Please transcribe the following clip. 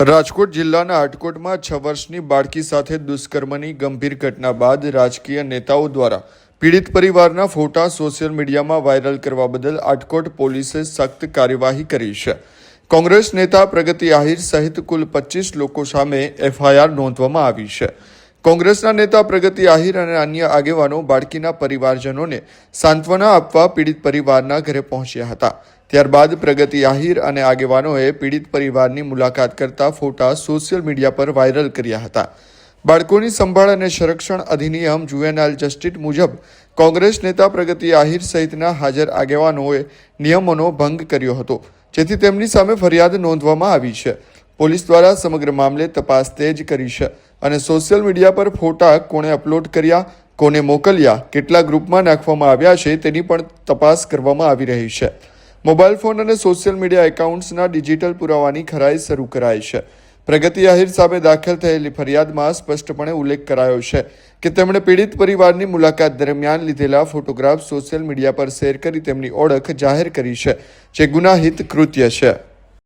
રાજકોટ જિલ્લાના આટકોટમાં છ વર્ષની બાળકી સાથે દુષ્કર્મની ગંભીર ઘટના બાદ રાજકીય નેતાઓ દ્વારા પીડિત પરિવારના ફોટા સોશિયલ મીડિયામાં વાયરલ કરવા બદલ આટકોટ પોલીસે સખ્ત કાર્યવાહી કરી છે. કોંગ્રેસ નેતા પ્રગતિ આહિર સહિત કુલ પચીસ લોકો સામે એફઆઈઆર નોંધવામાં આવી છે. કોંગ્રેસના નેતા પ્રગતિ આહિર અને અન્ય આગેવાનો બાળકીના પરિવારજનોને સાંત્વના આપવા પીડિત પરિવારના ઘરે પહોંચ્યા હતા. ત્યારબાદ પ્રગતિ આહિર અને આગેવાનોએ પીડિત પરિવારની મુલાકાત કરતા ફોટા સોશિયલ મીડિયા પર વાયરલ કર્યા હતા. બાળકોની સંભાળ અને સંરક્ષણ અધિનિયમ જુએનાલ જસ્ટિસ મુજબ કોંગ્રેસ નેતા પ્રગતિ આહિર સહિતના હાજર આગેવાનોએ નિયમોનો ભંગ કર્યો હતો, જેથી તેમની સામે ફરિયાદ નોંધવામાં આવી છે. પોલીસ દ્વારા સમગ્ર મામલે તપાસ તેજ કરી છે અને સોશિયલ મીડિયા પર ફોટા કોણે અપલોડ કર્યા, કોને મોકલ્યા, કેટલા ગ્રુપમાં નાખવામાં આવ્યા છે તેની પણ તપાસ કરવામાં આવી રહી છે. મોબાઈલ ફોન અને સોશિયલ મીડિયા એકાઉન્ટ્સના ડિજિટલ પુરાવાની ખરાઈ શરૂ કરાઈ છે. પ્રગતિ આહિર સામે દાખલ થયેલી ફરિયાદમાં સ્પષ્ટપણે ઉલ્લેખ કરાયો છે કે તેમણે પીડિત પરિવારની મુલાકાત દરમિયાન લીધેલા ફોટોગ્રાફ સોશિયલ મીડિયા પર શેર કરી તેમની ઓળખ જાહેર કરી છે, જે ગુનાહિત કૃત્ય છે.